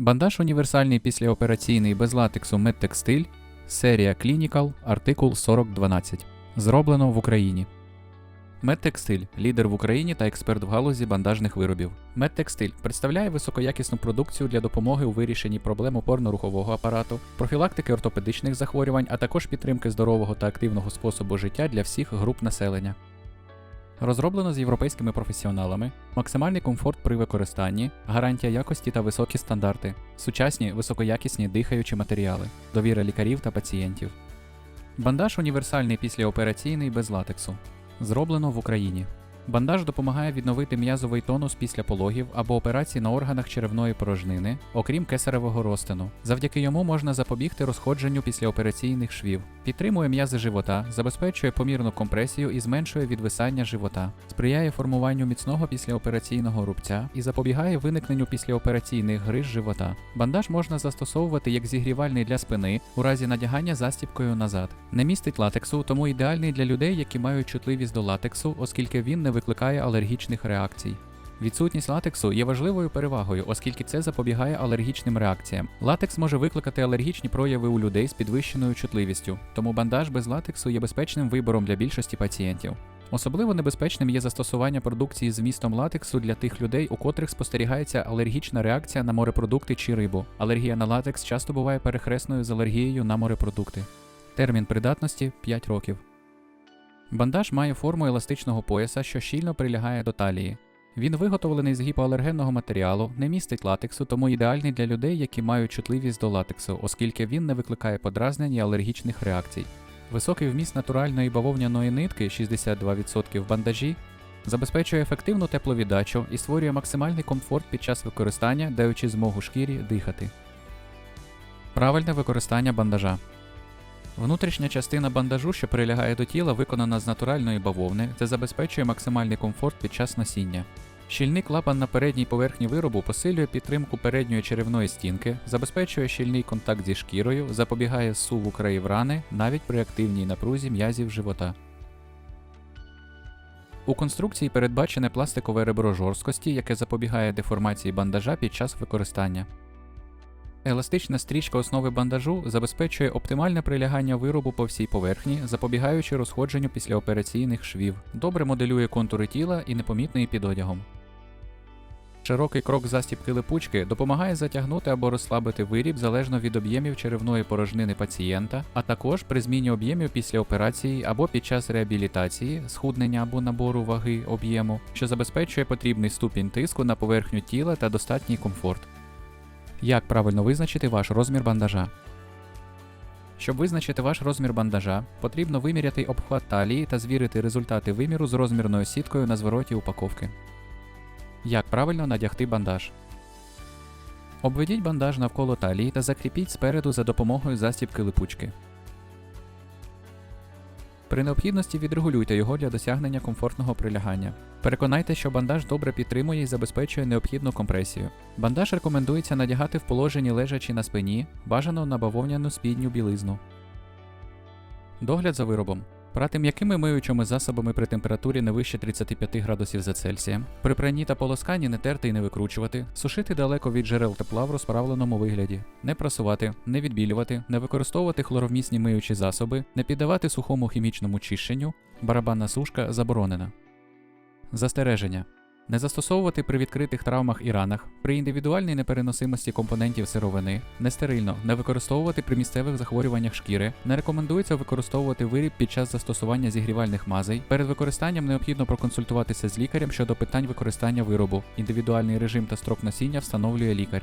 Бандаж універсальний післяопераційний без латексу медтекстиль, серія Clinical, артикул 4012. Зроблено в Україні. Медтекстиль лідер в Україні та експерт в галузі бандажних виробів. Медтекстиль представляє високоякісну продукцію для допомоги у вирішенні проблем опорно-рухового апарату, профілактики ортопедичних захворювань, а також підтримки здорового та активного способу життя для всіх груп населення. Розроблено з європейськими професіоналами, максимальний комфорт при використанні, гарантія якості та високі стандарти, сучасні високоякісні дихаючі матеріали, довіра лікарів та пацієнтів. Бандаж універсальний післяопераційний без латексу. Зроблено в Україні. Бандаж допомагає відновити м'язовий тонус після пологів або операцій на органах черевної порожнини, окрім кесаревого розтину. Завдяки йому можна запобігти розходженню післяопераційних швів, підтримує м'язи живота, забезпечує помірну компресію і зменшує відвисання живота, сприяє формуванню міцного післяопераційного рубця і запобігає виникненню післяопераційних гриж живота. Бандаж можна застосовувати як зігрівальний для спини у разі надягання застібкою назад. Не містить латексу, тому ідеальний для людей, які мають чутливість до латексу, оскільки він не викликає алергічних реакцій. Відсутність латексу є важливою перевагою, оскільки це запобігає алергічним реакціям. Латекс може викликати алергічні прояви у людей з підвищеною чутливістю, тому бандаж без латексу є безпечним вибором для більшості пацієнтів. Особливо небезпечним є застосування продукції з вмістом латексу для тих людей, у котрих спостерігається алергічна реакція на морепродукти чи рибу. Алергія на латекс часто буває перехресною з алергією на морепродукти. Термін придатності 5 років. Бандаж має форму еластичного пояса, що щільно прилягає до талії. Він виготовлений з гіпоалергенного матеріалу, не містить латексу, тому ідеальний для людей, які мають чутливість до латексу, оскільки він не викликає подразнень і алергічних реакцій. Високий вміст натуральної бавовняної нитки 62% в бандажі забезпечує ефективну тепловіддачу і створює максимальний комфорт під час використання, даючи змогу шкірі дихати. Правильне використання бандажа. Внутрішня частина бандажу, що прилягає до тіла, виконана з натуральної бавовни, це забезпечує максимальний комфорт під час носіння. Щільний клапан на передній поверхні виробу посилює підтримку передньої черевної стінки, забезпечує щільний контакт зі шкірою, запобігає суву країв рани навіть при активній напрузі м'язів живота. У конструкції передбачене пластикове ребро жорсткості, яке запобігає деформації бандажа під час використання. Еластична стрічка основи бандажу забезпечує оптимальне прилягання виробу по всій поверхні, запобігаючи розходженню післяопераційних швів, добре моделює контури тіла і непомітний під одягом. Широкий крок застібки липучки допомагає затягнути або розслабити виріб залежно від об'ємів черевної порожнини пацієнта, а також при зміні об'ємів після операції або під час реабілітації, схуднення або набору ваги об'єму, що забезпечує потрібний ступінь тиску на поверхню тіла та достатній комфорт. Як правильно визначити ваш розмір бандажа? Щоб визначити ваш розмір бандажа, потрібно виміряти обхват талії та звірити результати виміру з розмірною сіткою на звороті упаковки. Як правильно надягти бандаж? Обведіть бандаж навколо талії та закріпіть спереду за допомогою застібки липучки. При необхідності відрегулюйте його для досягнення комфортного прилягання. Переконайте, що бандаж добре підтримує і забезпечує необхідну компресію. Бандаж рекомендується надягати в положенні лежачи на спині, бажано на бавовняну спідню білизну. Догляд за виробом. Прати м'якими миючими засобами при температурі не вище 35 градусів за Цельсієм. При пранні та полосканні не терти і не викручувати, сушити далеко від джерел тепла в розправленому вигляді, не прасувати, не відбілювати, не використовувати хлоровмісні миючі засоби, не піддавати сухому хімічному чищенню, барабанна сушка заборонена. Застереження. Не застосовувати при відкритих травмах і ранах, при індивідуальній непереносимості компонентів сировини, нестерильно, не використовувати при місцевих захворюваннях шкіри, не рекомендується використовувати виріб під час застосування зігрівальних мазей. Перед використанням необхідно проконсультуватися з лікарем щодо питань використання виробу. Індивідуальний режим та строк носіння встановлює лікар.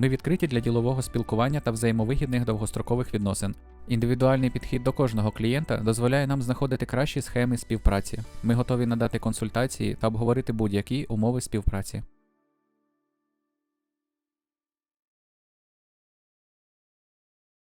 Ми відкриті для ділового спілкування та взаємовигідних довгострокових відносин. Індивідуальний підхід до кожного клієнта дозволяє нам знаходити кращі схеми співпраці. Ми готові надати консультації та обговорити будь-які умови співпраці.